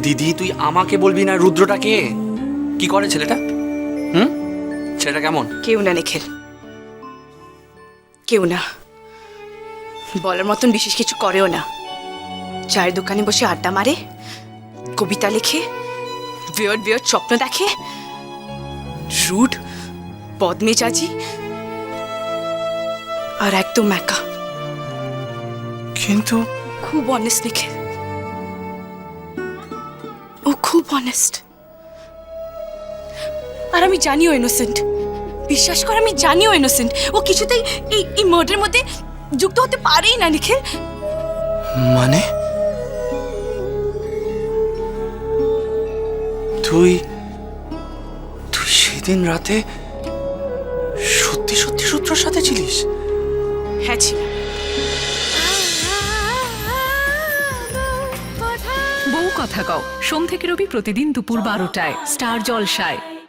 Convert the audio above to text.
দিদি তুই আমাকে বলবি না রুদ্রটা কে? কি করে ছেলেটা? হুম? ছেলেটা কেমন? কেউ না নিখিল। কেউ না। বলার মতন বিশেষ কিছু করেও না। চায়ের দোকানে বসে আড্ডা মারে কবিতা লেখে বিয়ড বিয়ড স্বপ্ন দেখে রুড বদমেজাজি আর একদম একা। কিন্তু খুব অনেস্ট নিখিল। ও খুব অনেস্ট আর আমি জানিও ইনোসেন্ট বিশ্বাস কর আমি জানিও ইনোসেন্ট ও কিছুতেই এই এই মার্ডারের মধ্যে যুক্ত হতে পারেই না নিখিল। মানে? তুই তুই সেদিন রাতে সত্যি সত্যি সূত্রর সাথে ছিলিস? হ্যাঁ ছিল কথা কও। সোম থেকে রবি প্রতিদিন দুপুর বারোটায়। স্টার জলসায়।